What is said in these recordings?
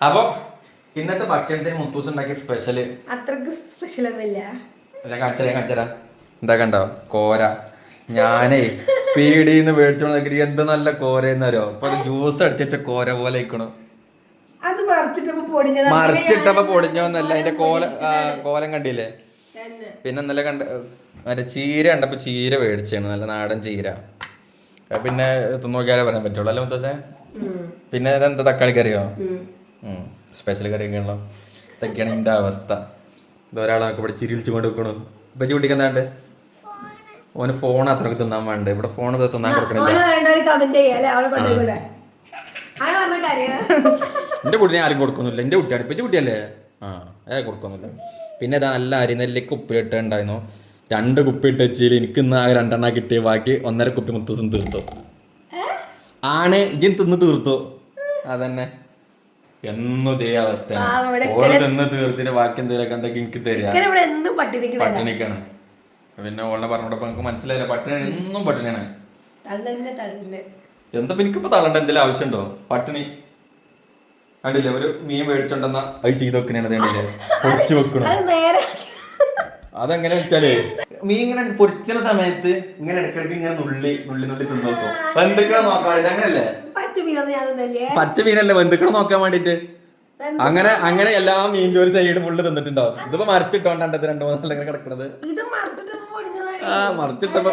അപ്പൊ ഇന്നത്തെ ഭക്ഷണത്തിന് മുത്തൂസ് ഉണ്ടാക്കിയ സ്പെഷ്യൽ അത്രയ്ക്ക് സ്പെഷ്യൽ ഒന്നുമില്ല. ഞാൻ കാണിച്ചരാ കാണിച്ചരാ. എന്താ കണ്ടോ? കോര. ഞാനേ പീടിന്ന് മേടിച്ചോണ്ട് എന്ത് നല്ല കോരയെന്നറിയോ അപ്പൊ ജ്യൂസ് അടിച്ച കോര പോലെ ഇക്കണോ അത് മറിച്ചിട്ടപ്പോ പൊടിഞ്ഞത്. മറിച്ചിട്ടപ്പോ പൊടിഞ്ഞോന്നല്ല അതിന്റെ കോല കോലം കണ്ടില്ലേ? പിന്നെ ഇന്നലെ കണ്ട മറ്റേ ചീര കണ്ടപ്പോ ചീര മേടിച്ചാണ് നല്ല നാടൻ ചീര. പിന്നെ നോക്കിയാലേ പറയാൻ പറ്റുള്ളൂ. അല്ലേ മുത്തച്ഛൻ? പിന്നെ ഇതെന്താ തക്കാളി കറിയോ സ്പെഷ്യൽ ഉള്ള ഇതൊക്കെയാണ് എന്റെ അവസ്ഥ. ഇതൊരാളൊക്കെ ഇവിടെ ചിരിച്ചു കൊണ്ട് വെക്കണു ഇപ്പൊ ചൂട്ടിക്ക് എന്താണ്ട് ഓന് ഫോൺ അത്രയ്ക്ക് തിന്നാൻ വേണ്ട? ഇവിടെ ഫോൺ തിന്നാൻ കൊടുക്കണില്ല? എന്റെ കുട്ടിനെ ആരും കൊടുക്കുന്നില്ല. എന്റെ കുട്ടിയാണ്. ഇപ്പൊ കുട്ടിയല്ലേ? ആ അയാൾ കൊടുക്കുന്നില്ല. പിന്നെ ഇതാ നല്ല അരിനെല്ലിക്ക് ഉപ്പിലിട്ട് ഉണ്ടായിരുന്നു രണ്ട് കുപ്പി ഇട്ട് വെച്ചാൽ എനിക്ക് ഇന്ന് ആ രണ്ടെണ്ണ കിട്ടിയ. ബാക്കി ഒന്നര കുപ്പി മുത്തൂസം തീർത്തു. ആണ്. ഇജിൻ തിന്ന് തീർത്തു. അതന്നെ. എന്നും ഇതേ അവസ്ഥ ഓൾ തിന്ന് ബാക്കി എന്തെങ്കിലും കണ്ടെങ്കിൽ എനിക്ക് തരാം. പട്ടിണിക്കാണ്. പിന്നെ ഓളെ പറഞ്ഞപ്പോ നമുക്ക് മനസ്സിലായില്ല. പട്ടിണി എന്നും പട്ടിണിയാണ്. എന്താ എനിക്കിപ്പോ തള്ളണ്ട? എന്തെങ്കിലും ആവശ്യമുണ്ടോ? പട്ടിണി. കണ്ടില്ലേ? ഒരു മീൻ മേടിച്ചോണ്ടെന്ന അത് ചെയ്ത് വെക്കണേണ്ടത് പൊരിച്ചു വെക്കണു? അതെങ്ങനെ വെച്ചാലേ മീൻ ഇങ്ങനെ പൊരിച്ചിന സമയത്ത് ഇങ്ങനെ ഇടയ്ക്കിടയ്ക്ക് ഇങ്ങനെ നുള്ളി നുള്ളി നുള്ളി തിന്നു നോക്കും എന്തൊക്കെയാ നോക്കാൻ അങ്ങനല്ലേ? പച്ച മീനല്ലേ ബന്ധുക്കളെ നോക്കാൻ വേണ്ടിട്ട്? അങ്ങനെ അങ്ങനെ എല്ലാ മീനിന്റെ ഒരു സൈഡ് ഫുള്ള് തിന്നിട്ടുണ്ടാവും. ഇതിപ്പോ മറിച്ചിട്ടോണ്ടത് രണ്ടു മൂന്നല്ല ഇങ്ങനെ കിടക്കണത്. ആ മറിച്ചിട്ടപ്പോ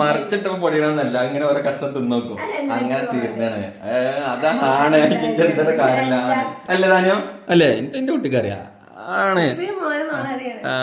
മറിച്ചിട്ടപ്പോ പൊടിയണമെന്നല്ല ഇങ്ങനെ ഓരോ കഷ്ടം തിന്നോക്കും അങ്ങനെ തീർന്നാണ് അതാണ് കാര്യമില്ല അല്ലേ താനോ അല്ലേ. എന്റെ കുട്ടിക്കറിയാ ആണ്. ആ.